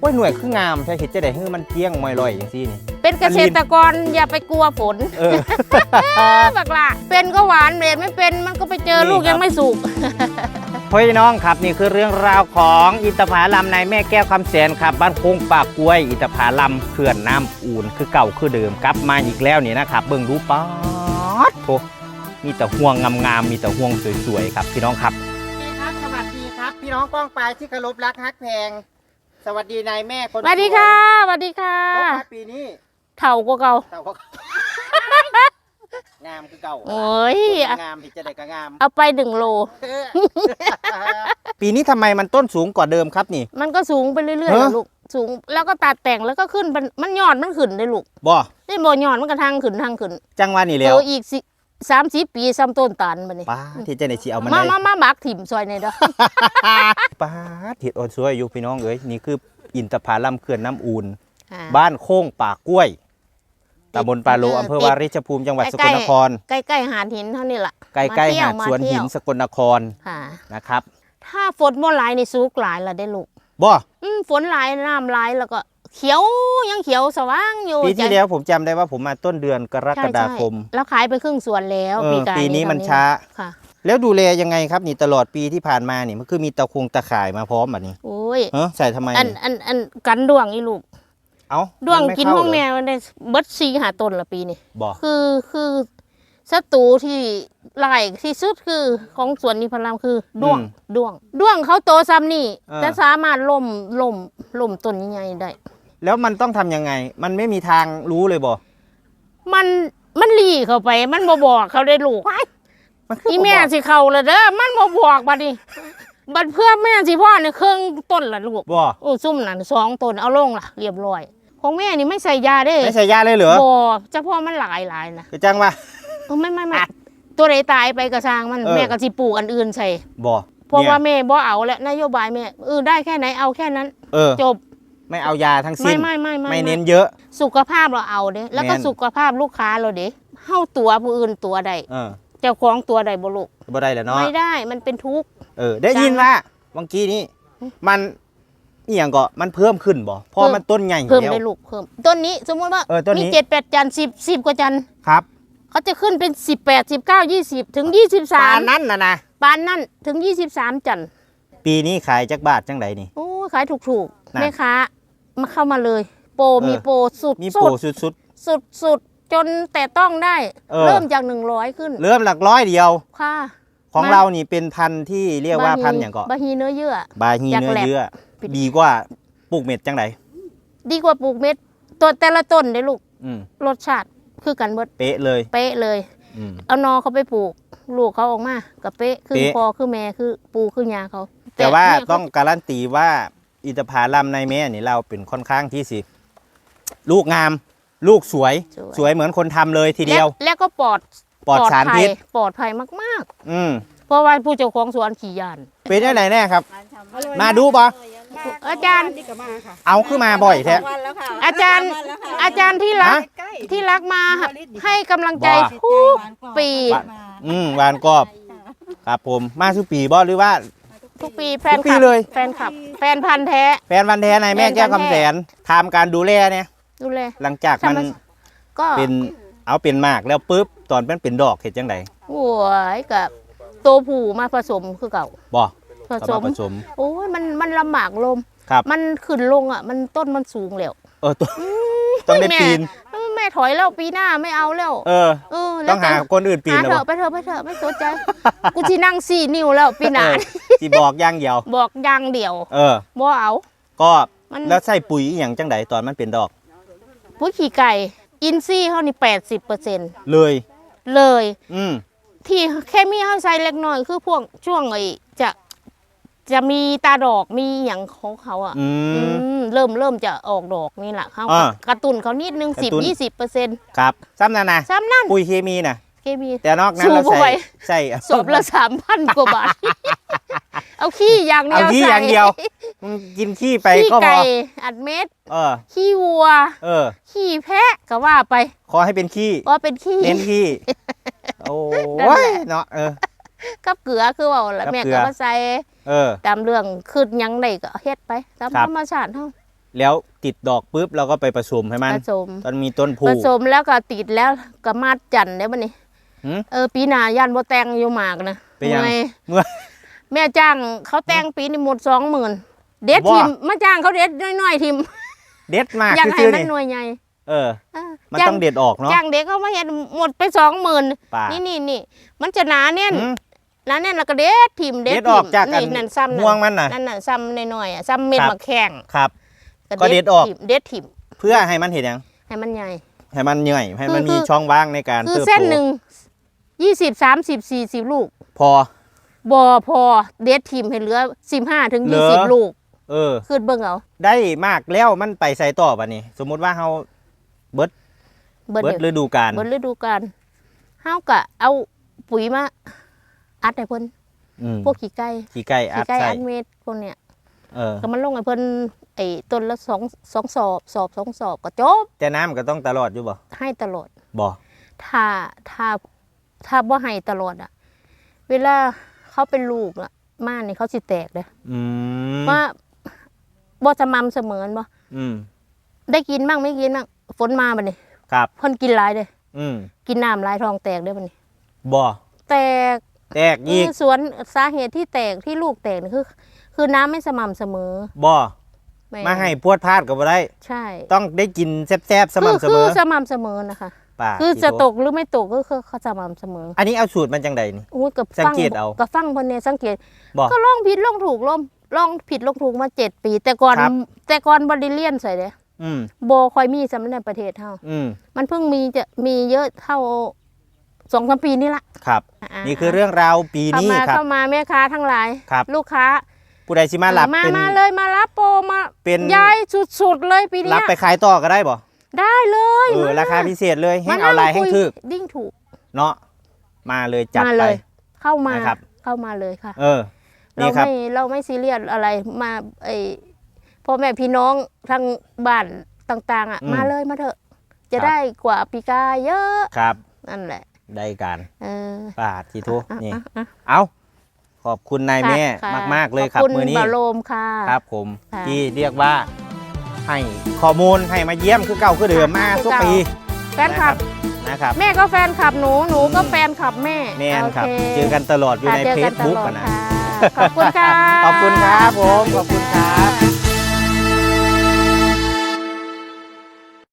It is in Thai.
โอ้ยหน่วยคืองามใช่เห็ดจะได้ให้มันเกลี้ยงมอยลอยอย่างซี่นี่ เป็นเกษตรกรอย่าไปกลัวฝนเออ บักละเป็นก็หวานเม็ดไม่เป็นมันก็ไปเจอนี่ลูกครับยังไม่สุกพ่อพี่น้องครับนี่คือเรื่องราวของอินทผลัมในแม่แก้วคำแสนครับบ้านโค้งปากกล้วยอินทผลัมเขื่อนน้ำอูนคือเก่าคือเดิมกลับมาอีกแล้วนี่นะครับเบิ่งดูป๊าดโถมีแต่ห่วงงามๆมีแต่ห่วงสวยๆครับพี่น้องครับ ครับสวัสดีครับ พี่น้องกล้องปลายที่เคารพรักฮักแพง สวัสดีนายแม่คนสวัสดีค่ะสวัสดีค่ะสวยปีนี้เถ่ากว่าเก่าเต่าก็งามคือเก่าโอ้ยงามที่จะได้ก็งาม เอาไปหนึ่งโล ปีนี้ทำไมมันต้นสูงกว่าเดิมครับนี่ มันก็สูงไปเรื่อยๆฮะนะลูกสูงแล้วก็ตัดแต่งแล้วก็ขึ้นมันมันยอดมันขึ้นได้ลูกบ่ นี่บ่ยอดมันก็ทางขึ้นทางขึ้นจังหวะนี่แล้วโตอีกสิ สามสิบปีซ้ำต้นตาลมานี่ป้าที่จะได้สิเอามันมาได้มามาบักถิ่มซอยในอยเด้อ ป้าดเห็ดอ่อนสวยอยู่พี่น้องเอ้ยนี่คืออินทผลัมเขื่อนน้ำอูนอ่าบ้านโค้งป่ากล้วยติดตำบลปาโลเอออำเภอติดวาริชภูมิจังหวัดสใกกล้ลๆนคร ใกล้ๆหาดหินเท่านี้ล่ะใกล้ๆหาดมสวนเที่หิยนสกลนครค่ะ นะครับ ถ้าฝนบ่หลายนี่สุกหลายละได้ลูกบ่ อืมฝนหลายน้ำหลายแล้วก็ เขียวยังเขียวสว่างอยู่ปีที่ใจแล้วผมจำได้ว่าผมมาต้นเดือนกรใช่กฎาคมใช่แล้วขายไปครึ่งสวนแล้วเออปีกายปีนี้มันตอช้าค่ะ แล้วดูแลยังไงครับนี่ตลอดปีที่ผ่านมานี่มันคือมีตะคงตะข่ายมาพร้อมแบบนี้โอ้ยเฮ้ใส่ทำไมอันนี่อันอันกันดวงอีลูกเอ้าดวงมัไกินเข้าห้องเหรแม่มันได้เบิดซีหาต้นละปีนี่บ่คือคือศัตรูที่ไล่ที่สุดคือของสวนนิพารามคือด้วงด้วงด้วงเขาโตซ้ำนี่จะสามารถล่มล่มล่มต้นใหญ่ๆได้ แล้วมันต้องทำยังไง มันไม่มีทางรู้เลยบ่มันมันหลีเข้าไป มันบ่บอกเขาได้ลูกมันคืออีบ่แม่บอกสิเข้าและเด้อมันบ่บอกบัดนี้ บัดเพื่อแม่สิพ่อเนี่ยเครื่องต้นละลูกบ่โอ้ซุ่มนั่นสองต้นเอาลงล่ะ เรียบร้อย ของแม่นี่ไม่ใส่ยาเด้ไม่ใช่ยาเลยเหรอบ่เฉพาะมันหลายหลายนะคือจังว่า เออไม่ไม่ไม่ตัวใดตายไปกระซางมันเออ แม่ก็สิปลูกอันอื่นใส่บ่เพราะเนี่ยว่าแม่บ่เอาแล้วนโยบายแม่เออได้แค่ไหนเอาแค่นั้น เออจบ ไม่เอายาทั้งไม่สิ้นไม่ไม่ไม่ไม่เน้นเยอะ สุขภาพเราเอาเด้แล้วก็แม่น สุขภาพลูกค้าเราเด้เฮาตัวผู้อื่นตัวใดเออเจ้าของตัวใดบ่ลูกบ่ได้แล้วเนาะไม่ได้มันเป็นทุกข์ เออ ได้ยินว่าเมื่อกี้นี้มันอีหยังก็มันเพิ่มขึ้นบ่เพอมันต้นใหญ่เพิ่มแล้ว ได้ลูกเพิ่มต้นนี้สมมติว่าเออต้นนี้ มีเจ็ดแปดจันสิบสิบกว่าจันครับ เขาจะขึ้นเป็นสิบแปดสิบเก้ายี่สิบถึงยี่สิบสาปามนั้นน่ะนะปานนั่นถึงยี่สิบสามจันปีนี้ขายจักบาทจังไดนี่ โอ้ยขายถูกนั่ๆนแม่ค้า มาเข้ามาเลย โปรเออมีโปรสุดมีสุโปรดสุด สุดสุดจนแต่ต้องได้ เออ เริ่มจากหนึ่งร้อยขึ้นๆ เริ่มหลักร้อยเดียว ค่ะ ของมาเรานี่เป็นพันธุ์ที่เรียกว่าบฮีพันธุ์อย่างก็บาฮีเนื้อเยื่อ บาฮีจากเนื้อแลบเยื่อปิด ดีกว่าปลูกเม็ดจังไดดีกว่าปลูกเม็ดตัวแต่ละต้นได้ลูกอืมรสชาติคือกันเบิดเป๊ะเลยเป๊ะเลย อืม เอานอเขาไปปลูก ลูกเขาออกมากับเป๊ะคือเป๊ะ พอคือแม่คือปูคือยาเขาแต่ว่าม่เขต้องการันตีว่า อินทผลัมในแม่นี่เราเป็นค่อนข้างที่สิ ลูกงาม ลูกสวย สวยเหมือนคนทำเลยทีเดียวและและก็ปลอดปลอดสารพิษภัยปลอดภัยมากอืมๆเพราะว่าผู้เจ้าของสวนขี่ยานเป็นยังไงแน่ครับ มาดูบ่อาจารย์นี่ก็มาค่ะเอาขึ้นมาบ่อยแท้วันแล้วค่ะอาจารย์วันแล้วค่ะอาจารย์ที่รักฮะใกล้ที่รักมาให้กำลังใจว่าทุกปี อืมหวานกรอบ ครับผมมาสุปีบ่หรือว่า ทุกปีแฟนทุกคปีลับเลยแฟนคลับ แฟนพันธ์แท้ แฟนวันแท้ในแม่แก้วคำแสนทำการดูแลเนี่ย ดูแล หลังจากมันธรรมก็เป็นเอาเป็นหมากแล้วปุ๊บตอนมันเป็นดอกเห็ดจังไดโอ้ยกับตัวผู้มาผสมคือเก่าบ่ผเอาสมามผสมโอ้ยมันมันลำบากลมครับมันขึ้นลงอะ มันต้นมันสูงแล้วเออตัวต้องได้แม่ปีนแม่ถอยแล้วปีหน้าไม่เอาแล้ว เออเออต้องหาคนอื่นปีนหาแล้วเถอะไปเถอะไปเถอะไม่สนใจกูที่นั่งสี่นิ้วแล้วปีหน้า ที่บอกอย่างเดียว บอกอยังเดียว เออบ่เอา ก็มันแล้วใส่ปุ๋ยอหย่างจังไดตอนมันเป็นดอก ปุ๋ยขี้ไก่ อินซี่เขานี่แปดสิบเปอร์เซ็นต์เลย เลย อืมที่แค่มีเขาใส่เล็กน้อยคือพวกช่วงไอ้จะจะมีตาดอกมีอย่างของเขาอะ อือืม มเริ่มเริ่มจะออกดอกนี่แหละเขาอ่ากระตุนเขานิดนึงกสิระบตุ้น ยี่สิบเปอร์เซ็นต์ครับซ้ำนั่นนะซ้ำนั่นปุ๋ยเคมีน่ะ เคมี แต่นอกนั้นสู้เราบ่ไหวใส่ใส่ศพละสามพันกว่าบาท เอาขี้อย่างเดีเอายวขี้ใส่อย่างเดียวมึงกินขี้ไปขี้ก็พอไก่อัดเม็ดเออ ขี้วัว เออ ขี้แพะก็ว่าไป ขอให้เป็นขี้ว่าเป็นขี้เน้นขี้โอ้นั่นแหยละเนาะเออกับเกลือคือว่าละกับแม่เกลืก็อมาใส่เออตามเรื่องขึ้นหยังไดก็เฮ็ดไปตามครับธรรมชาติเฮาแล้วติดดอกปุ๊บเราก็ไปผสมให้มันผสมตอนมีต้นผผูสมแล้วก็ติดแล้วก็มาดจันได้บัดนี้หืมเออปีหน้ายันบ่แต่งอยู่หมากนะเป็นยังเมื่อยเมื่อ แม่จ้างเขาแต่งปีนี้หมด20,000เด็ดบ่ทิมมาจ้างเขาเด็ดน้อยๆทิมเด็ดมากอยากให้ซื่อๆมันนี่หน่วยใหญ่เออเออมันจ้าต้องเด็ดออกเนาะจ้างเด็กเขามาเห็นหมดไปสองหมื่นป่านี่นี่นี่มันจะหนาแน่นหืมหนาแน่นแล้วก็เด็ดทิมเด็ดเด็ดทิออกมจากอันนั่นซ้ำห่วงมันน่ะนั่นน่ะซ้ำหน่อยๆอะซ้ำเม็ดครับมะแข้งครับ ก็เด็ดออกทิ่มเด็ดทิมเพื่อให้มันเห็นยังให้มันใหญ่ให้มันเหนื่อยให้มันคือมีคือช่องว่างในการคือเติบเส้นโตหนึ่งยี่สิบสามสิบสี่สิบลูก พอ บอพอเด็ดทิมให้เหลือสิบห้าถึงเหลืยี่อสิบลูกเออ ขึ้นเบิ่งเอาได้มากแล้วมันไปใส่ต่อปะนี่สมมุติว่าเฮาเบิดเบิดเบิดเดี๋ยวฤดูกาลเบิดฤดูกาลเฮากะเอาปุ๋ยมาอัดให้เพิ่นอืมพวกขี้ไก่ขี้ไก่อัขี้ดไก่ใส่อัดเม็ดพวกเนี้ยเออ ก็มันลงให้เพิ่นไอ้ต้นละสองสองสอบสอบสองสอบก็จบแต่น้ำก็ต้องตลอดอยู่บ่ให้ตลอด บ่ถ้าถ้าถ้าบ่ให้ตลอดอะเวลา เขาเป็นลูกอะม่านนี่เขาสิแตกเลยอืมว่าบ่สม่ำเสมอบ่อืมได้กินบ้างไม่กินบ้างฝนมาบัดนี้ครับ เพิ่นกินหลายเลยอืมกินน้ำหลายท้องแตกเด้อบัดนี้ บ่แตกแตกอีกคือสวนสาเหตุที่แตกที่ลูกแตกนี่คือ คือน้ำไม่สม่ำเสมอบ่แม่มาให้พวดพลาดก็บ่ได้ ใช่ต้องได้กินแซ่บๆสม่ำเสคืมคืออสม่ำเสมอนะคะ ป่าคือสิจะโตกหรือไม่ตกก็คือเขาสม่ำเสมอ อันนี้เอาสูตรมันจังใดนี่อุ้ยกับสังเกตเอากับฟังคนเนี่ยสังเกตบ่ก็ลองผิดลองถูกลองลองผิดลองถูกมาเจ็ดปี แต่ก่อนครับแต่ก่อนบริเลียนใส่เลยอืมโบคอยมีสำในประเทศเท่าอืมมันเพิ่งมีจะมีเยอะเท่าสองสามปีนี่ละครับอ่านี่คือเรื่องราวปีเข้านี้มาครับเข้ามาแม่ค้าทั้งหลายครับ ลูกค้าผู้ใดสิมารับมาเป็นมาเลยมารับโปรมาเป็นยายสุดๆเลยปีเนี้รับยไปขายต่อก็ได้บ่ ได้เลยเออมราคาพิเศษเลยให้มเอาลายนั่ให้คุถึกดิ้งถูก เนาะมาเลยจัดมาไป เลยเข้ามานะครับ เข้ามาเลยค่ะ เออ เรานี่ครับ ไม่เราไม่ซีเรียสอะไรมาไอพ่อแม่พี่น้องทางบ้านต่าง ๆ อะ อืม มาเลยมาเถอะ จะครับได้กว่าปีกาเยอะครับ นั่นแหละ ได้การเออป่าทีทุอะนี่ อะอะเอาขอบคุณนายแม่ค่ะมาก ๆ เลยครับขอบคุณมือนี้บาโลมค่ะ ครับผม ค่ะ ที่เรียกว่า ให้ข้อมูลให้มาเยี่ยมคือเก่าคือเดิมมาคือทุกเก่าปีแฟนคลับนะครับ แม่ก็แฟนคลับหนูหนูก็แฟนคลับแม่แม่นครับโอเจอกันตลอดอยู่ค่ะในเจอเฟกัซตบุ๊กลอดนะค่ะขอบคุณค่ะขอบคุณครับผมขอบคุณครับ